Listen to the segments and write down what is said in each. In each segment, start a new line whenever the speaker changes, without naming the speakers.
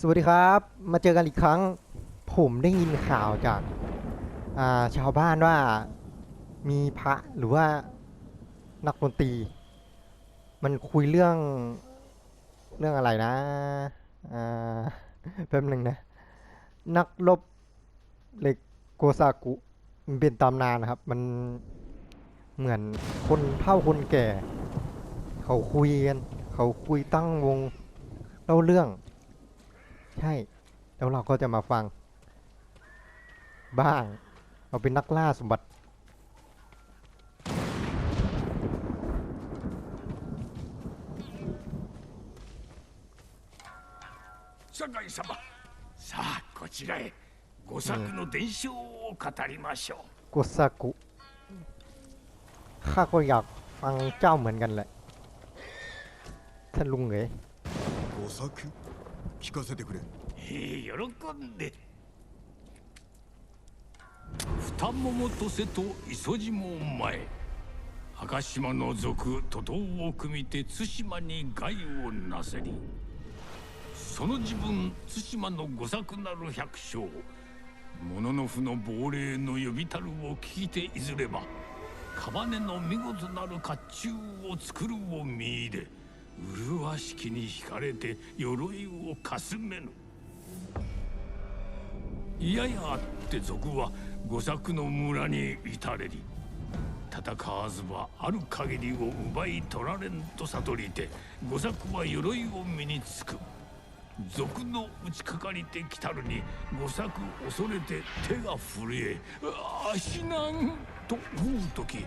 สวัสดีครับ มาเจอกันอีกครั้ง ผมได้ยินข่าวจากาชาวบ้านว่ามีพระหรือว่านักดนตรี มันคุยเรื่องเรื่องอะไรนะแป๊บหนึ่งนะ นักรบเหล็กโกซากุมันเป็นตำนานนะครับ มันเหมือนคนเฒ่าคนแก่ เขาคุยกัน เขาคุยตั้งวงเล่าเรื่อง ใช่ แล้วเราก็จะมาฟัง บ้าง เราเป็นนักล่าสมบัติ
酒井様さあこちらへご作の伝承を語りましょう、
โกซากุ ข้าก็อยากฟังเจ้าเหมือนกันแหละ ท่านลุงเอ๋ย
御作 聞かせてくれ。
喜んで。二桃と瀬と磯路も前。赤島の族徒党を組みて対馬に害をなせり。その自分対馬の御作なる百姓。物の符の亡霊の呼びたるを聞いていずれば屍の見事なる甲冑を作るを見いで麗しきに惹かれて鎧をかすめぬ。いややあって賊は御作の村に至れり。戦わずばある限りを奪い取られんと悟りて御作は鎧を身につく。賊の打ちかかりてきたるに御作恐れて手が震えああ死なんと思う時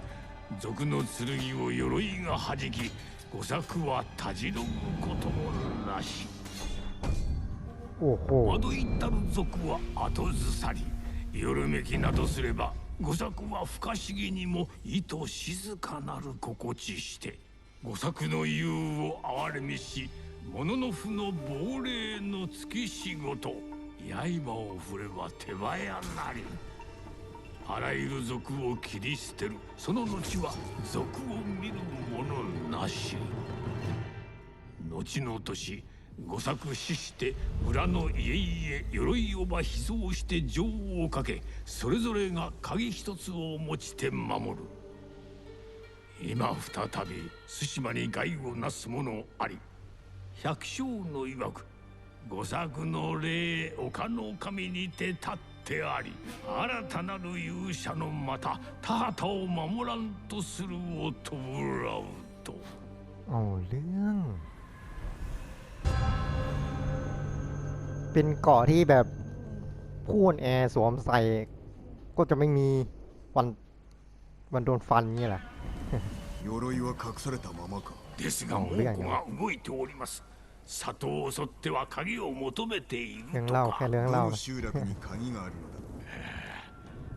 賊の剣を鎧がはじき御作はたじろぐこともなし。
ほほう
窓いったる族は後ずさり夜めきなどすれば御作は不可思議にも意図静かなる心地して御作の憂を哀れみしもののふの亡霊の月仕事刃を振れば手早なり。あらゆる賊を切り捨てる。その後は賊を見る者なし。後の年御作死して村の家々鎧をば秘蔵して情をかけそれぞれが鍵一つを持ちて守る。今再び対馬に害をなす者あり百姓の曰く御作の霊岡の神にて立ってあり新たなる勇者のまた田畑を守らんとするを弔うと。
เอาเรื่อง เป็นเกาะที่แบบพูนแอร์สวมใส่ ก็จะไม่มีวันวันโดนฟันเนี่ยแหละ
鎧は隠されたままか
ですが
あ
猛虎
早いな
が動いております 里を襲っては鍵を求めている
เรื่อง
と
เล่า
か
แค่เรื่องเล่า
どの
นะ
集落に鍵があるのだ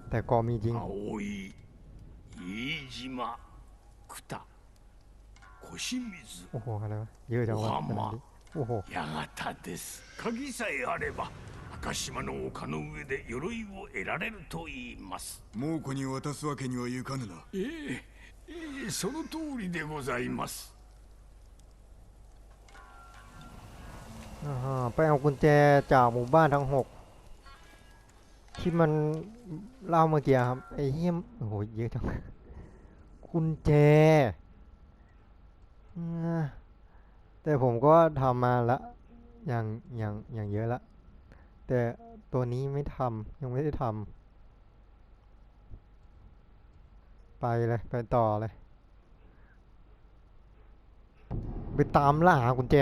แต่เกาะมีจริง
青い飯島久田小清水
โอ้โห อะไรวะ เยอะจังวะ
おはま
ขนาดนี้โอ้โห
八形です鍵さえあれば赤島の丘の上で鎧を得られると言います
猛虎に渡すわけにはいかぬな
ええええその通りでございます
ไปเอากุญแจจากหมู่บ้านทั้งหกที่มันเล่าเมื่อกี้ครับ ไอ้เหี้ยมโอ้โหเยอะจังกุญแจแต่ผมก็ทำมาละอย่างอย่างอย่างเยอะละ แต่ตัวนี้ไม่ทำยังไม่ได้ทำไปเลย ไปต่อเลย ไปตามล่าหากุญแจ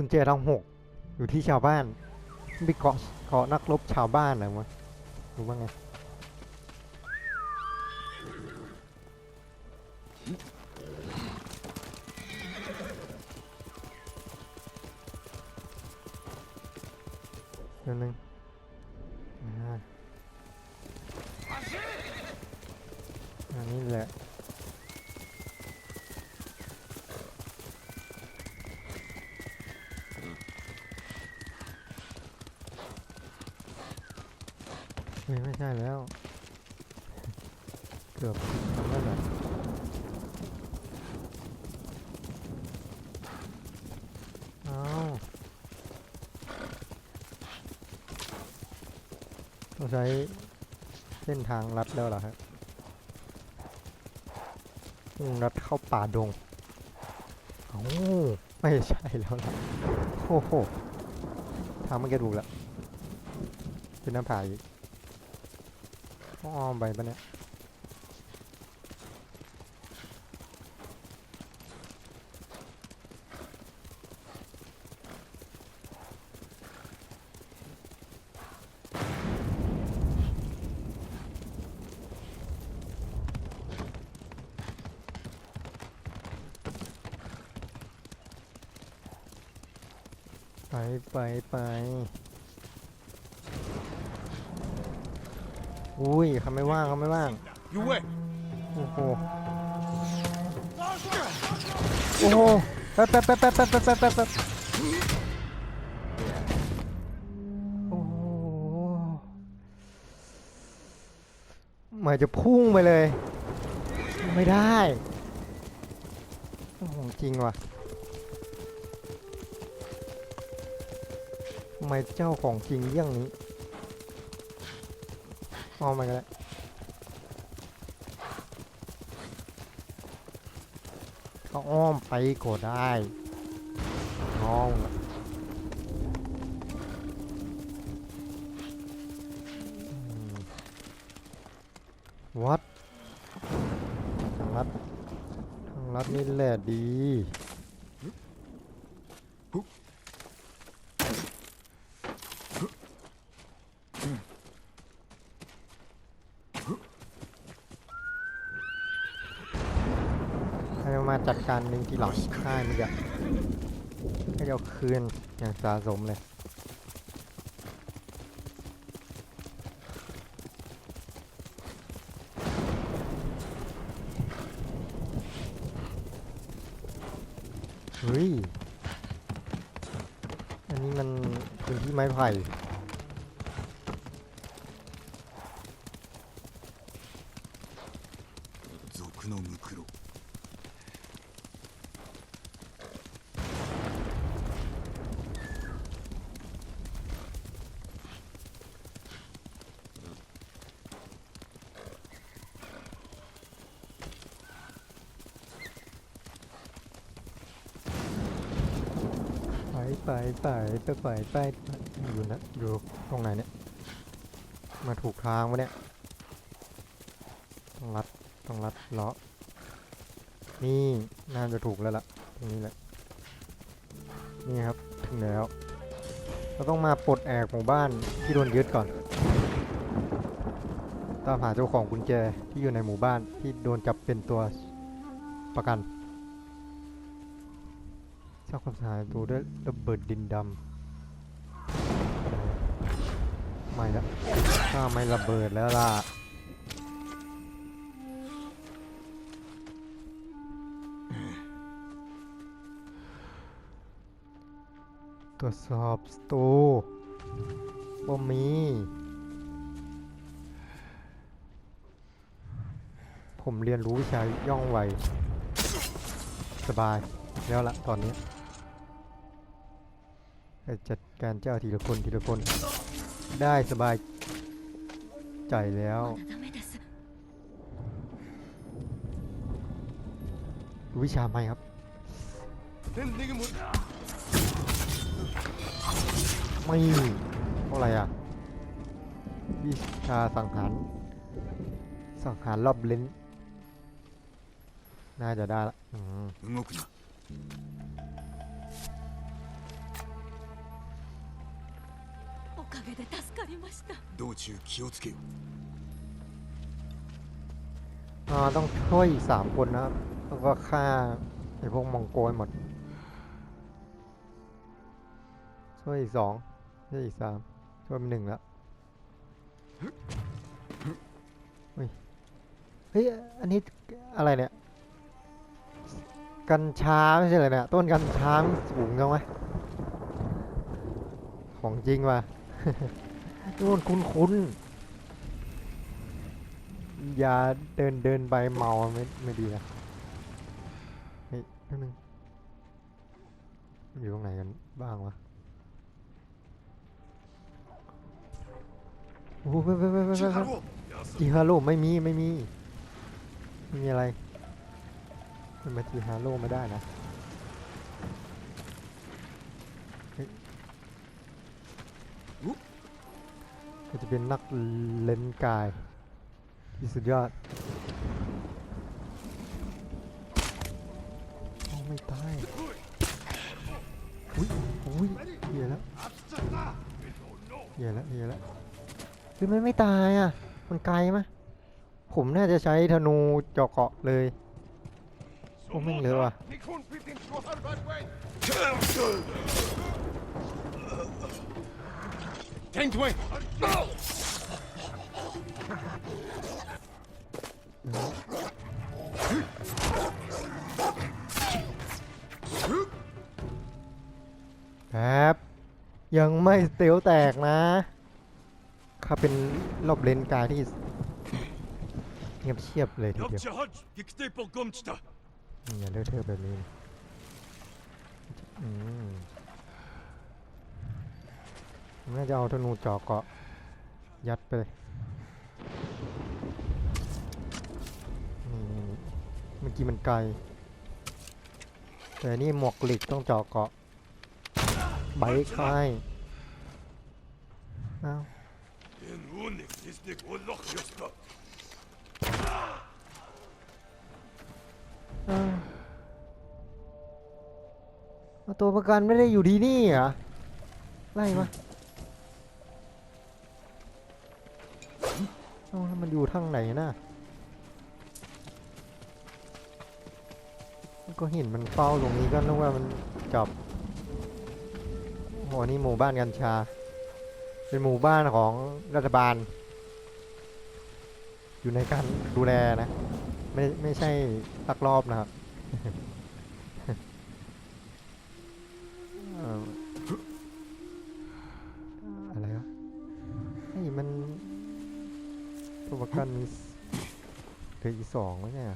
กุญแจทั้งหกอยู่ที่ชาวบ้านไปเกาะเกาะนักรบชาวบ้านเหรอวะรู้ว่าไงเดี๋ยวนึงอันนี้แหละ ไม่ไม่ใช่แล้ว เกือบแล้วแหละเอาต้องใช้เส้นทางรัดแล้วเหรอครับรัดเข้าป่าดงโอ้ไม่ใช่แล้วล่ะโอ้โห ทางมันแกถูกล้วเป็นน้ำผาอีก ต้องอ้อมไปปะเนี่ยไปไปไป อุ้ยเขาไม่ว่างเขาไม่ว่าง
有位，
โอ้โห โอ้โหแป๊บแป๊บแป๊บแป๊บแป๊บแป๊บแป๊บแป๊บแป๊บโอ้โหเหมือนจะพุ่งไปเลย ไม่ได้ โอ้โห จริงว่ะทำไมเจ้าของจริงเรื่องนี้ เอามากันแล้ก็อ้อมไปก็ได้น้องน่ะวัดทางลัดทางลัดนี่แหละดีให้มาจัด การหนึ่งที่หลังได้มั้ยอะให้เอาคืนอย่างสะสมเลยเฮ้ยอันนี้มันพื้นที่ไม้ไผ่ ปไปไปไปไปอยู่นะอยู่ตรงไหนเนี่ย มาถูกทางวะเนี่ย ต้องรัด ต้องรัดเลาะ นี่น่าจะถูกแล้วล่ะ ตรงนี้แหละ นี่ครับ ถึงแล้ว เราต้องมาปลดแอกหมู่บ้านที่โดนยึดก่อน ตามหาเจ้าของกุญแจที่อยู่ในหมู่บ้านที่โดนจับเป็นตัวประกัน เจ้างความสะอาดตัวด้วยระเบิดดินดำไม่ละถ้าไม่ระเบิดแล้วล่ะตรวจสอบสตูบ่มีผมเรียนรู้วิชาย่องไว สบายแล้วละตอนนี้ จัดการเจ้าทีละคนทีละคน ได้สบายใจแล้ว วิชาไหมครับ ไม่เพราะอะไรอะ วิชาสังหาร สังหารรอบเลนน่าจะได้ละ
動くな。
おかげで助かりました
道中気をつけよ。
อ่าต้องช่วยอีกสามคนนะครับ แล้วก็ฆ่าไอ้พวกมองโกยหมด ช่วยอีกสองช่วยอีกสามช่วยเป็นหนึ่งแล้วเฮ้ย เฮ้ย อันนี้อะไรเนี่ย กัญชาไม่ใช่เลยเนี่ย ต้นกัญชามันสูงจังวะของจริงว่ะ นู่นคุ้นคุ้นอย่าเดินเดินไปเมาไม่ไม่ดีนะเฮ้ยนิดนึงอยู่ตรงไหนกันบ้างวะโอ้โหไปไปไปไปไปจีฮาโร่ไม่มีไม่มีไม่มีอะไรมันมาจีฮาโร่ไม่ได้นะ ก็จะเป็นนักเล่นกายที่สุดยอดโอ้ไม่ตายอุ้ยอุ้ยเหี้ยแล้วเหี้ยแล้วเหี้ยแล้วคือมันไม่ตายอะ มันไกลไหมผมน่าจะใช้ธนูเจาะเกาะเลยโอ้แม่งเลยว่ะ
Change way. No.
แอบยังไม่เตียวแตกนะข้าเป็นรอบเลนการที่เงียบเชียบเลยทีเดียวอย่าเลือเธอแบบนี้อืม น่าจะเอาธนูเจาะเกาะ ยัดไปเลยนี่เมื่อกี้มันไกล แต่นี่หมวกหล็กต้องเจาะเกาะใบคายอ้อ้าวตัวประกันไม่ได้อยู่ที่นี่เหรอไล่มา เอ้าแล้วมันอยู่ทางไหนนะก็เห็นมันเฝ้าตรงนี้ก็นึกว่ามันจับโอ้โหนี่หมู่บ้านกัญชา เป็นหมู่บ้านของรัฐบาล อยู่ในการดูแลนะ ไม่ไม่ใช่ลักลอบนะครับ สองแล้วเนี่ย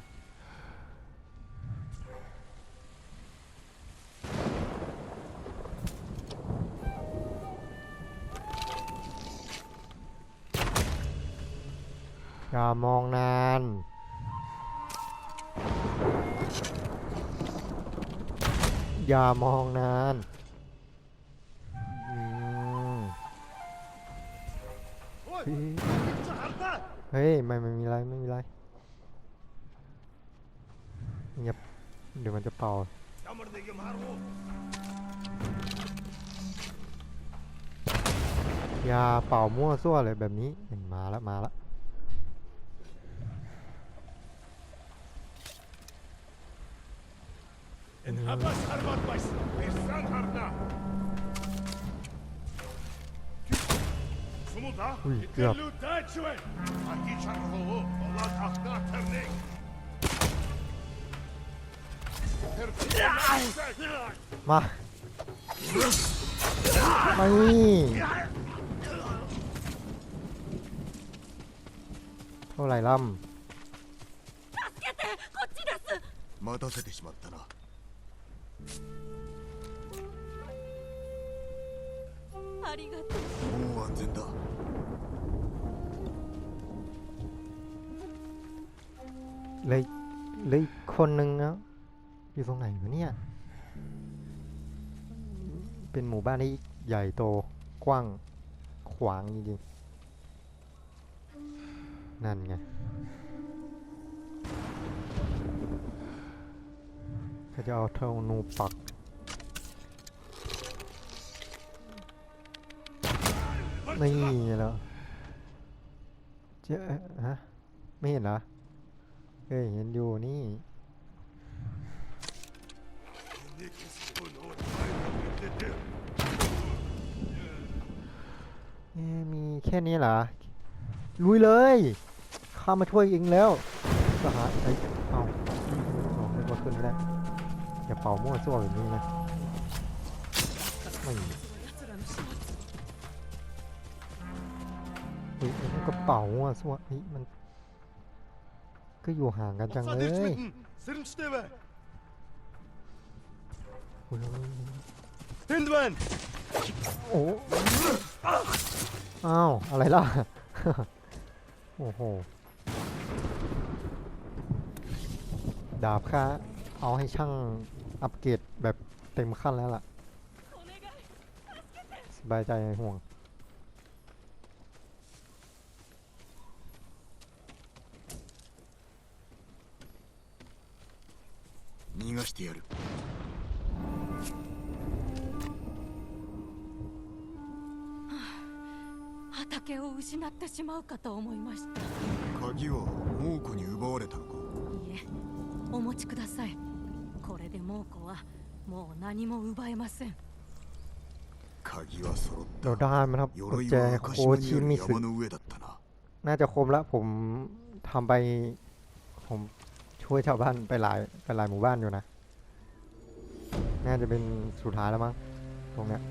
อย่ามองนาน อย่ามองนานเฮ้ย ไม่ไม่มีไร ไม่มีไรเงียบ เดี๋ยวมันจะเป่า
Jammer de gem haro
อย่าเป่ามั่วซั่วเลยแบบนี้เห็นมาแล้วมาแล้ว
En habas harmat bais Birsan harna ternik Ter
มาไม่เท่าไหร่ล่
助けてこっちです
待たせてしまったな
ありがとう
もう安全だำ
เลยเลยอีกคนนึงนะ อยู่ตรงไหนวะเนี่ย เป็นหมู่บ้านที่ใหญ่โตกว้างขวางจริงๆ นั่นไงก็จะเอาเท่านูปักนี่แล้วเจ๊ะฮะ ไม่เห็นเหรอเฮ้ยเห็นอยู่นี่ มีแค่นี้เหรอ ลุยเลย ข้ามาช่วยเองแล้วสหายเอ้ยเอาเอาไม่ว่ขึ้นแล้วอย่าเป่ามั่วซั่วแบบนี้นะไม่เฮ้ยมันก็เป่ามั่วซั่วเฮ้มัน ก็อยู่ห่างกันจังเลย
Sırın steve
โอ้ย
Hindman
โอ้อ้าว อะไรล่ะ โอ้โห ดาบค่าเอาให้ช่างอัปเกรดแบบเต็มขั้นแล้วล่ะ
お願い
สบายใจไอ้ห่วง
逃がしてやる
畑を失ってしまうかと思いました
鍵は猛虎に奪われたのか
いえお持ちくださいこれで猛虎はもう何も奪えません
鍵は揃っ
เรา
た
ได้มันครับกุญ
鎧
แจ
は
โค
赤島に
ชิ
ある
มิสึ
山の上だったな
น่าจะครบแล้วผมทำไป ผมช่วยชาวบ้านไปหลายไปหลายหมู่บ้านอยู่นะ น่าจะเป็นสุดท้ายแล้วมั้งตรงเนี้ย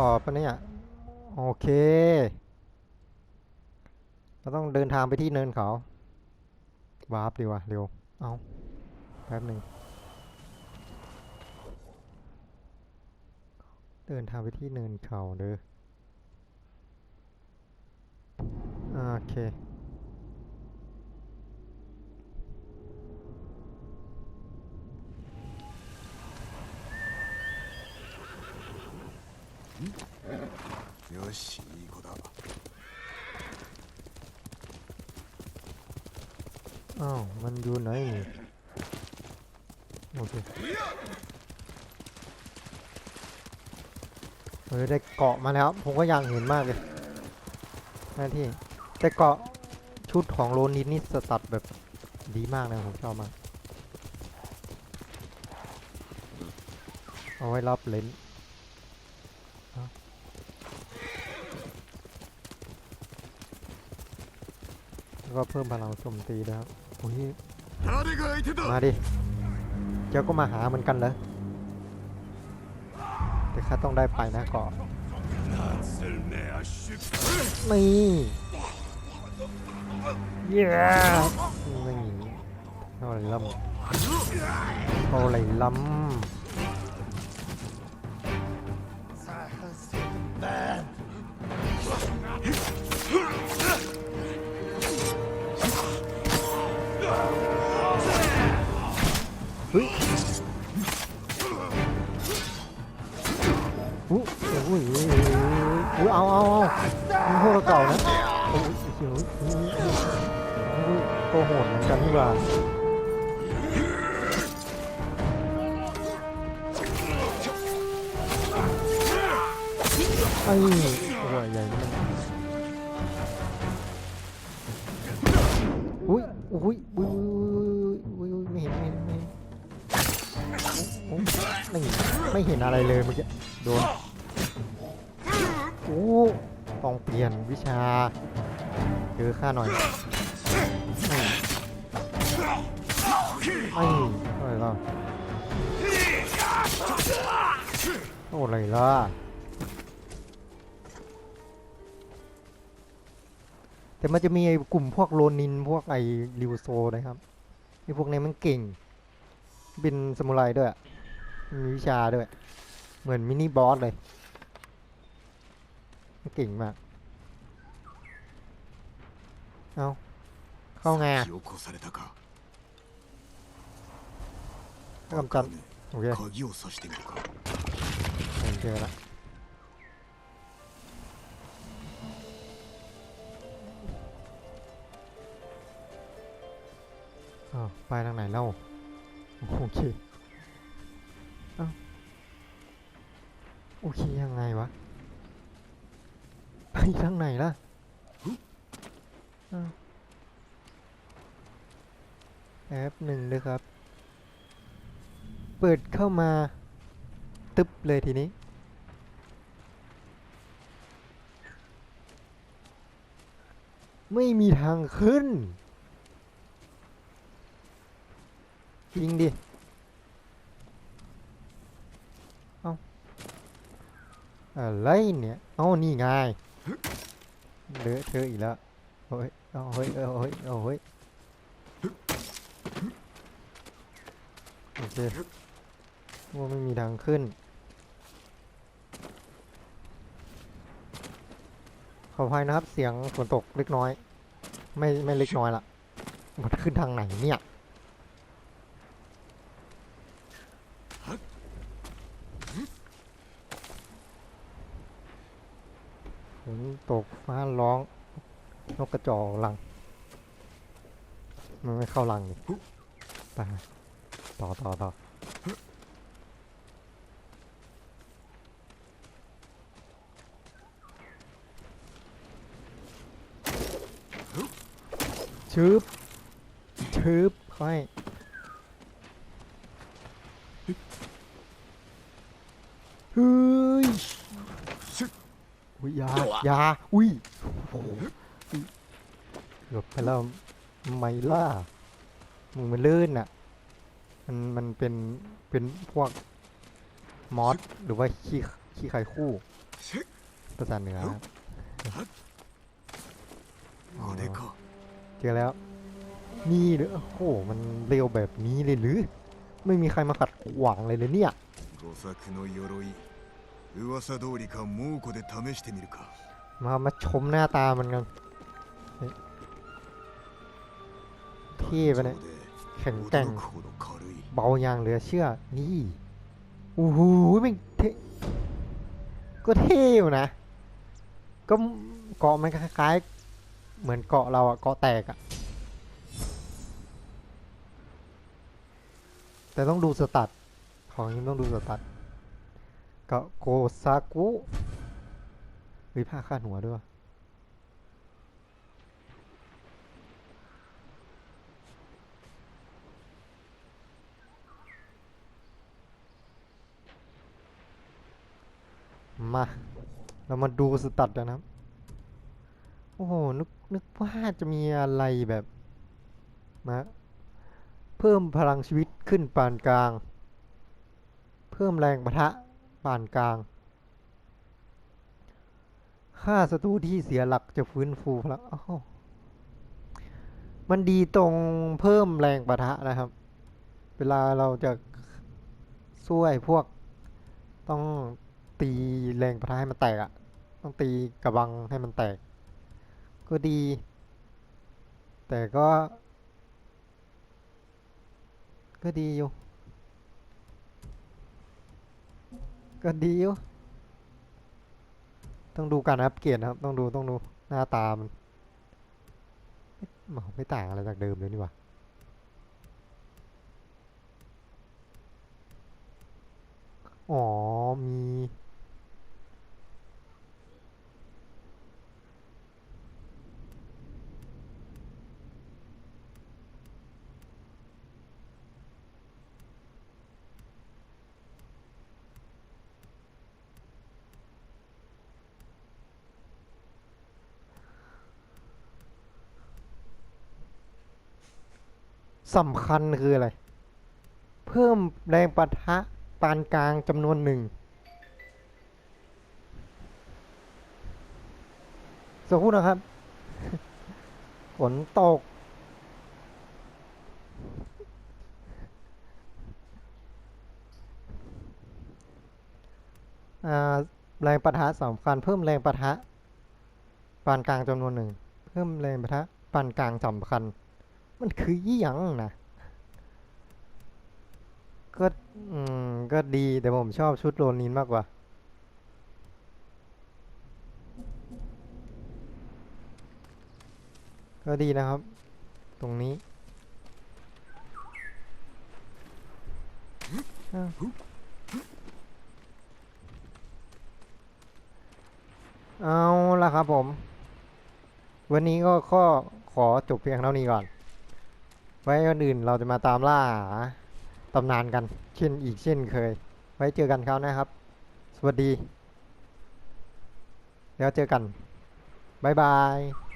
ต่อปะเนี่ย โอเค เราต้องเดินทางไปที่เนินเขาวาร์ปดีกว่าเร็ว เอาแป๊บหนึ่งเดินทางไปที่เนินเขาเด้อโอเค
よしいい子だ
อ้าว มันอยู่ไหนนี่โอเคเฮ้ยได้เกาะมาแล้ว ผมก็อยากเห็นมากเลยหน้าที่ แต่เกาะชุดของโรนินนี่สตัดแบบดีมากนะ ผมชอบมาก เอาไว้รับเลนส์ แล้วก็เพิ่มพลังโจมตีด้วยครับโอ้ยมาดิ เจ้าก็มาหาเหมือนกันเหรอแต่ข้าต้องได้ไปนะก่อนนี่เย้นี่เอาอะไรล้ำเอาอะไรล้ำ อ้ตัวใหญ่มันอุ้ยอุ้ยอุ้ยอุ้ยอุ้ยไม่เห็นไม่เห็นไม่เห็นโอ้โหไม่ไม่เห็นอะไรเลยเมื่อกี้โดนโอ้ต้องเปลี่ยนวิชาเจอข้าหน่อยไอ้อะไรล่ะโอ้อะไรล่ะ แต่มันจะมีไอ้กลุ่มพวกโลนินพวกไอ้ริวโซนะครับไอ้พวกนี้มันเก่ง เป็นสมุไรด้วยมีวิชาด้วย เหมือนมินิบอสเลยเก่งมาก เอาเข้าไงอะกำจัดโอเคเจอแล้ว อ้าวไปทางไหนเล่าโอเคเอ้าโอเคยังไงวะไปทางไหนล่ะแอปหนึ่งเลยครับ เปิดเข้ามาตึ๊บเลยทีนี้ไม่มีทางขึ้น ยิงดิ เอาอะไรเนี่ย เอานี่ไงเลอะเทอะอีกแล้วเฮ้ยเอาเฮ้ยเอาเฮ้ยเอาเฮ้ยโอเคว่าไม่มีทางขึ้น ขออภัยนะครับ เสียงฝนตกเล็กน้อย ไม่ไม่เล็กน้อยละมันขึ้นทางไหนเนี่ย ฝนตกฟ้าร้อง นกกระจอกลัง มันไม่เข้ารังนี่ไปต่อต่อต่อชืบชืบค่อยเฮ้ยอุ้ยยายาอุ้ยโอ้โหลบไปแล้วไมล่ามึงมันลื่นอะ มันมันเป็นเป็นพวกมอสหรือว่าขี้ขี้ไข่คู่ประสาเหนือเจอแล้ว นี่หรือโอ้โหมันเร็วแบบนี้เลยหรือ ไม่มีใครมาขัดขวางเลยเลยเนี่ยมามาชมหน้าตามันกัน ท่ไปเลยแข็งแกร่งเบาอย่างเหลือเชื่อ นี่โอ้โหมันเทก็เท่อยู่นะ ก็เกาะมันคล้ายเหมือนเกาะเราอะเกาะแตกอะแต่ต้องดูสตัดของนี้ต้องดูสตัดก็โกซากุเฮ้ยผ้าคาดหัวด้วย มา เรามาดูสตัดกันะครับ โอ้โห นึกนึกว่าจะมีอะไรแบบมาเพิ่มพลังชีวิตขึ้นปานกลาง เพิ่มแรงปะทะปานกลางค่าศัตรูที่เสียหลักจะฟื้นฟูพลังอ้วมันดีตรงเพิ่มแรงปะทะนะครับ เวลาเราจะช่วยพวกต้อง ตีแรงปะทะให้มันแตกอะต้องตีกระบังให้มันแตก ก็ดี แต่ก็ ก็ดีอยู่ ก็ดีอยู่ ต้องดูการอัปเกรดนะครับ ต้องดูต้องดูหน้าตามันเอ๊ะมันไม่ต่างอะไรจากเดิมเลยนี่หว่าอ๋อ มี สำคัญคืออะไร เพิ่มแรงปะทะปานกลางจำนวนหนึ่งสักครู่นะครับ ฝนตกอ่าแรงปะทะสำคัญ เพิ่มแรงปะทะปานกลางจำนวนหนึ่ง เพิ่มแรงปะทะปานกลางสำคัญ มันคือยี่ยังนะก็อืมก็ดีแต่ผมชอบชุดโรนินมากกว่า ก็ดีนะครับ ตรงนี้เอาละครับผม วันนี้ก็ข้อขอจบเพียงเท่านี้ก่อน ไว้วันอื่นเราจะมาตามล่าตำนานกัน เช่นอีกเช่นเคย ไว้เจอกันคราวหนะครับ สวัสดี แล้วเจอกัน บ๊ายบาย